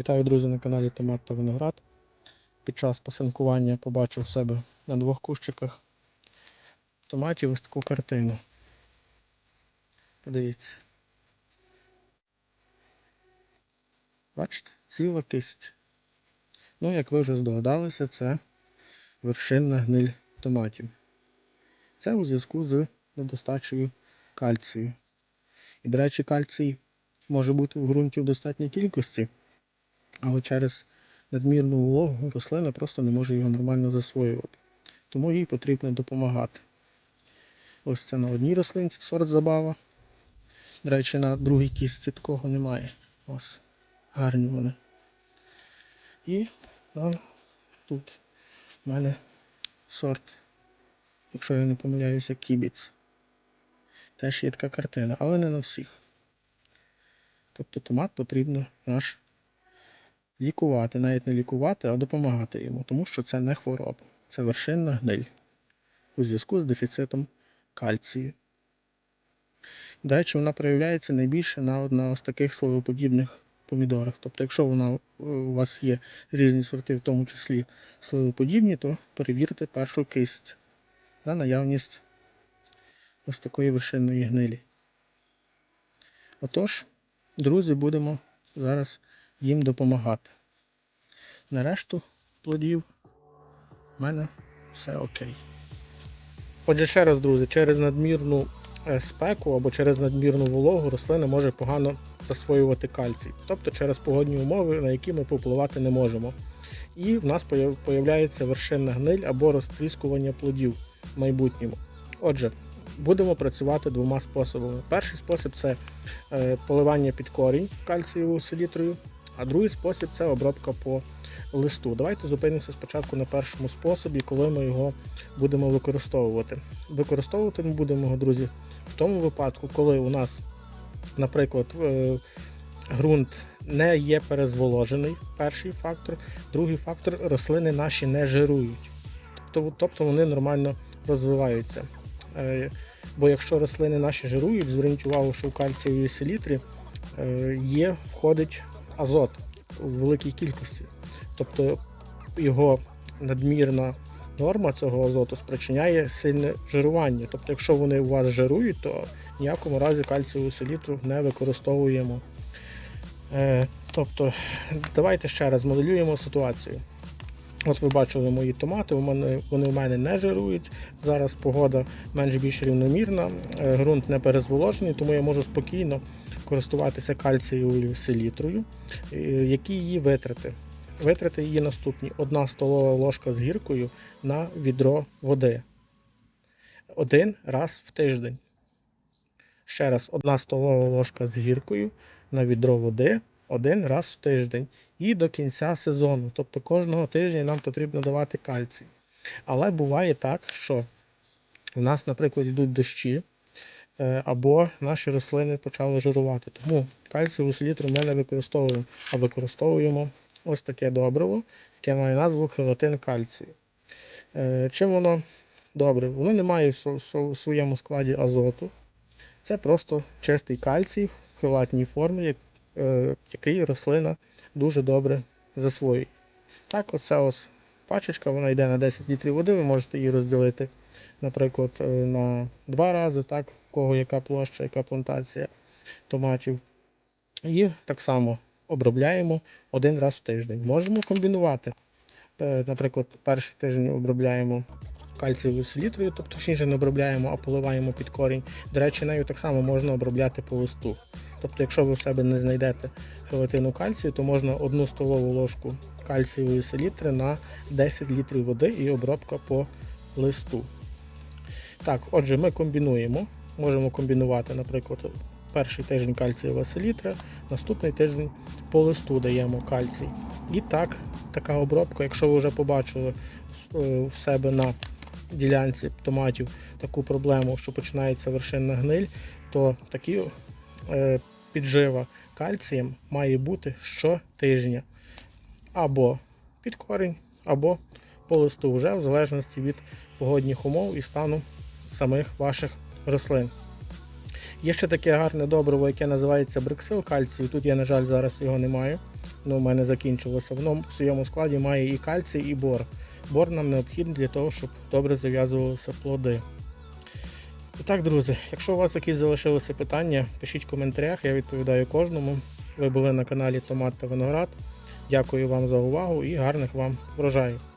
Вітаю, друзі, на каналі Томат та Виноград. Під час посинкування побачив себе на двох кущиках томатів ось таку картину. Подивіться. Бачите, ціла кисть. Ну, як ви вже здогадалися, це вершинна гниль томатів. Це у зв'язку з недостачею кальцію. І, до речі, кальцій може бути в ґрунті в достатній кількості, але через надмірну вологу рослина просто не може його нормально засвоювати. Тому їй потрібно допомагати. Ось це на одній рослинці сорт забава. До речі, на другій кістці такого немає. Ось гарні вони. І да, тут в мене сорт, якщо я не помиляюся, кібіц. Теж є така картина, але не на всіх. Тобто томат потрібно наш лікувати, навіть не лікувати, а допомагати йому, тому що це не хвороба, це вершинна гниль у зв'язку з дефіцитом кальцію. До речі, вона проявляється найбільше на, на ось таких словоподібних помідорах. Тобто, якщо вона, е, у вас є різні сорти, в тому числі словоподібні, то перевірте першу кисть на наявність ось такої вершинної гнилі. Отож, друзі, будемо зараз їм допомагати. На решту плодів в мене все окей. Отже, ще раз, друзі, через надмірну е, спеку або через надмірну вологу рослина може погано засвоювати кальцій, тобто через погодні умови, на які ми попливати не можемо. І в нас появ- появляється вершинна гниль або розтріскування плодів в майбутньому. Отже, будемо працювати двома способами. Перший спосіб це е, поливання під корінь кальцієвою селітрою, а другий спосіб це обробка по листу. Давайте зупинимося спочатку на першому способі, коли ми його будемо використовувати. Використовувати ми будемо його, друзі, в тому випадку, коли у нас, наприклад, е, ґрунт не є перезволожений, перший фактор, другий фактор рослини наші не жирують. Тобто, тобто вони нормально розвиваються. Е, Бо якщо рослини наші жирують, зверніть увагу, що в кальцієвій селітрі е, є, входить азот у великій кількості. Тобто його надмірна норма цього азоту спричиняє сильне жирування. Тобто, якщо вони у вас жирують, то ніякому разі кальцієву селітру не використовуємо. Е, тобто, давайте ще раз моделюємо ситуацію. От ви бачили мої томати, вони у мене не жирують. Зараз погода менш більш рівномірна, е, ґрунт не перезволожений, тому я можу спокійно користуватися кальцієвою селітрою. Е, Які її витрати? Витрати її наступні: одна столова ложка з гіркою на відро води. Один раз в тиждень. Ще раз, одна столова ложка з гіркою на відро води один раз в тиждень. І до кінця сезону. Тобто кожного тижня нам потрібно давати кальцій. Але буває так, що в нас, наприклад, йдуть дощі, е, або наші рослини почали жирувати. Тому кальцієву селітру ми не використовуємо, а використовуємо ось таке добриво, яке має назву хелатин кальцію. Е, Чим воно добре? Воно не має в своєму складі азоту. Це просто чистий кальцій в хелатній формі, який рослина дуже добре засвоює. Так, оце ось пачечка, вона йде на 10 літрів води, ви можете її розділити, наприклад, е, на два рази, так, у кого яка площа, яка плантація томатів. І так само обробляємо один раз в тиждень. Можемо комбінувати. Е, Наприклад, перший тиждень обробляємо кальцієвою селітрою, тобто точніше не обробляємо, а поливаємо під корінь. До речі, нею так само можна обробляти по листу. Тобто, якщо ви в себе не знайдете хелатину кальцію, то можна одну столову ложку кальцієвої селітри на 10 літрів води і обробка по листу. Так, отже, ми комбінуємо. Можемо комбінувати, наприклад, перший тиждень кальцієва селітра, наступний тиждень по листу даємо кальцій. І так, така обробка, якщо ви вже побачили е, в себе на ділянці томатів таку проблему, що починається вершинна гниль, то такі е, піджива кальцієм має бути щотижня. Або під корінь, або по листу, вже в залежності від погодних умов і стану самих ваших рослин. Є ще таке гарне добриво, яке називається бриксил кальцію. Тут я, на жаль, зараз його не маю. Ну, у мене закінчилося. Воно в своєму складі має і кальцій, і бор. Бор нам необхідний для того, щоб добре зав'язувалися плоди. І так, друзі, якщо у вас якісь залишилися питання, пишіть в коментарях, я відповідаю кожному. Ви були на каналі Томат та Виноград. Дякую вам за увагу і гарних вам врожаїв.